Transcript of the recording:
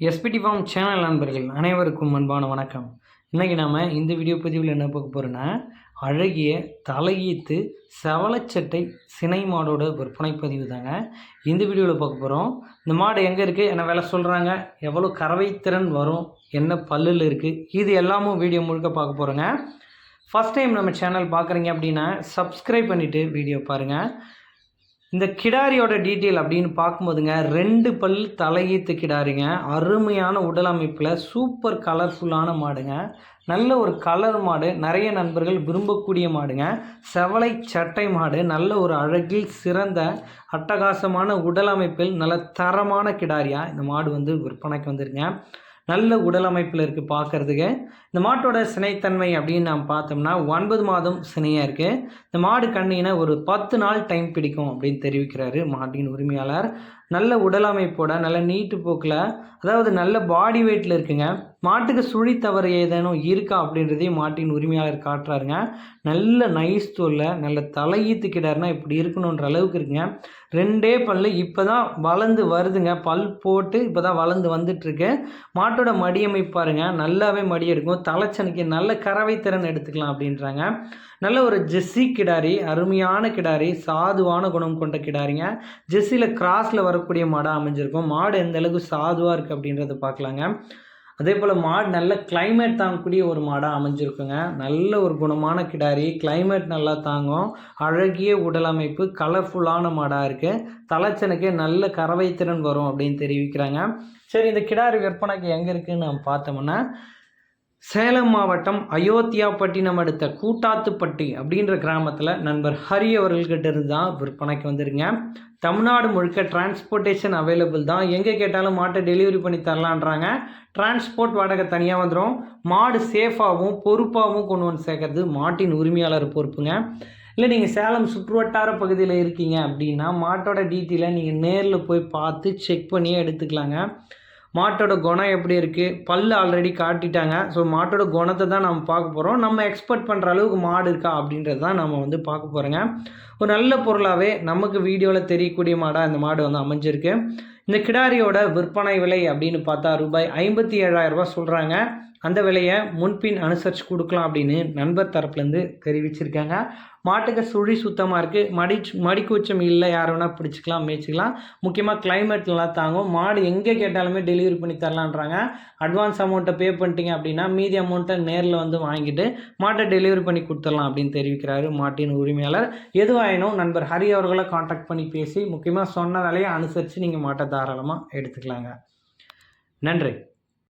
SPD form channel நண்பர்கள் அனைவருக்கும் அன்பான வணக்கம். இன்றைக்கி நாம் இந்த வீடியோ பதிவில் என்ன பார்க்க போகிறோன்னா அழகிய தலையீத்து செவலச்சட்டை சினை மாடோட விற்பனை பதிவு தாங்க. இந்த வீடியோவில் பார்க்க போகிறோம் இந்த மாடு எங்கே இருக்குது என்ன வேலை சொல்கிறாங்க எவ்வளோ கறவைத்திறன் வரும்? என்ன பல்லில் இருக்குது இது எல்லாமும் வீடியோ முழுக்க பார்க்க போகிறோங்க ஃபஸ்ட் டைம் நம்ம சேனல் பார்க்குறீங்க அப்படின்னா சப்ஸ்கிரைப் பண்ணிவிட்டு வீடியோ பாருங்கள் இந்த கிடாரியோட டீட்டெயில் அப்படின்னு பார்க்கும்போதுங்க ரெண்டு பல் தலையீத்து கிடாரிங்க. அருமையான உடல் அமைப்பில் சூப்பர் கலர்ஃபுல்லான மாடுங்க. நல்ல ஒரு கலர் மாடு. நிறைய நண்பர்கள் விரும்பக்கூடிய மாடுங்க. செவலை சட்டை மாடு. நல்ல ஒரு அழகில் சிறந்த அட்டகாசமான உடல் அமைப்பில் நல்ல தரமான கிடாரியாக இந்த மாடு வந்து விற்பனைக்கு வந்துருங்க. நல்ல உடல் அமைப்பில் இருக்குது பார்க்குறதுக்கு. இந்த மாட்டோட சினைத்தன்மை அப்படின்னு நாம் பார்த்தோம்னா ஒன்பது மாதம் சினையாக இருக்குது இந்த மாடு கண்ணினா ஒரு பத்து நாள் டைம் பிடிக்கும் அப்படின்னு தெரிவிக்கிறாரு மாட்டின் உரிமையாளர். நல்ல உடல் அமைப்போட நல்ல நீட்டு போக்கில் அதாவது நல்ல பாடி வெயிட்டில் இருக்குங்க. மாட்டுக்கு சுழி தவறு ஏதேனும் இருக்கா அப்படின்றதையும் மாட்டின் உரிமையாளர் காட்டுறாருங்க. நல்ல நைஸ் தோலில் நல்ல தலையீத்து கிடாருனா இப்படி இருக்கணுன்ற அளவுக்கு இருக்குங்க. ரெண்டே பல் இப்போ தான் வளர்ந்து வருதுங்க. பல் போட்டு இப்போ தான் வளர்ந்து வந்துட்டுருக்கு மாட்டோட மடியமைப்பு பாருங்க. நல்லாவே மடி எடுக்கும் தலைச்சனுக்கு நல்ல கறவை திறன் எடுத்துக்கலாம் அப்படின்றாங்க. நல்ல ஒரு ஜெஸ்ஸி கிடாரி அருமையான கிடாரி சாதுவான குணம் கொண்ட கிடாரிங்க. ஜெஸ்ஸியில் கிராஸில் வரக்கூடிய மாடாக அமைஞ்சிருக்கும். மாடு எந்த அளவுக்கு சாதுவாக இருக்குது அப்படின்றத பார்க்கலாங்க. அதே போல் மாடு நல்ல கிளைமேட் தாங்கக்கூடிய ஒரு மாடாக அமைஞ்சிருக்குங்க. நல்ல ஒரு குணமான கிடாரி. கிளைமேட் நல்லா தாங்கும். அழகிய உடல் அமைப்பு கலர்ஃபுல்லான மாடாக இருக்குது தலைச்சனுக்கு நல்ல கறவை திறன் வரும் அப்படின்னு தெரிவிக்கிறாங்க. சரி இந்த கிடாரி விற்பனைக்கு எங்கே இருக்குதுன்னு நம்ம பார்த்தோம்னா சேலம் மாவட்டம் அயோத்தியாப்பட்டினம் அடுத்த கூட்டாத்துப்பட்டி அப்படின்ற கிராமத்தில் நண்பர் ஹரி அவர்கள்கிட்ட இருந்து தான் விற்பனைக்கு வந்திருங்க தமிழ்நாடு முழுக்க டிரான்ஸ்போர்ட்டேஷன் அவைலபிள் தான். எங்கே கேட்டாலும் மாட்டை டெலிவரி பண்ணி தரலான்றாங்க. டிரான்ஸ்போர்ட் வாடகை தனியாக வந்துடும் மாடு சேஃபாகவும் பொறுப்பாகவும் கொண்டு வந்து சேர்க்கறது மாட்டின் உரிமையாளர் பொறுப்புங்க. இல்லை நீங்கள் சேலம் சுற்றுவட்டார பகுதியில் இருக்கீங்க அப்படின்னா மாட்டோட டீட்டெயிலை நீங்கள் நேரில் போய் பார்த்து செக் பண்ணியே எடுத்துக்கலாங்க. மாட்டோட குணம் எப்படி இருக்குது பல் ஆல்ரெடி காட்டிட்டாங்க. ஸோ மாட்டோட குணத்தை தான் நம்ம பார்க்க போகிறோம் நம்ம எக்ஸ்பெக்ட் பண்ணுற அளவுக்கு மாடு இருக்கா அப்படின்றது தான் நம்ம வந்து பார்க்க போகிறோங்க ஒரு நல்ல பொருளாகவே நமக்கு வீடியோவில் தெரியக்கூடிய மாடாக இந்த மாடு வந்து அமைஞ்சிருக்கு. இந்த கிடாரியோட விற்பனை விலை அப்படின்னு பார்த்தா ரூபாய் ஐம்பத்தி ஏழாயிரரூபா சொல்கிறாங்க அந்த விலையை முன்பின் அனுசரித்து கொடுக்கலாம் அப்படின்னு நண்பர் தரப்புலேருந்து தெரிவிச்சிருக்காங்க. மாட்டுக்கு சுழி சுத்தமாக இருக்குது மடி மடிக்கூச்சம் இல்லை யார் வேணால் பிடிச்சிக்கலாம் மேய்ச்சிக்கலாம். முக்கியமாக கிளைமேட் நல்லா தாங்கும். மாடு எங்கே கேட்டாலுமே டெலிவரி பண்ணி தரலான்றாங்க. அட்வான்ஸ் அமௌண்ட்டை பே பண்ணிட்டீங்க அப்படின்னா மீதி அமௌண்ட்டை நேரில் வந்து வாங்கிட்டு மாட்டை டெலிவரி பண்ணி கொடுத்துடலாம் அப்படின்னு தெரிவிக்கிறாரு மாட்டின் உரிமையாளர். எதுவாயினும் நண்பர் ஹரி அவர்களை காண்டாக்ட் பண்ணி பேசி முக்கியமாக சொன்ன விலையை அனுசரித்து நீங்கள் மாட்டை தாராளமாக எடுத்துக்கலாங்க. நன்றி.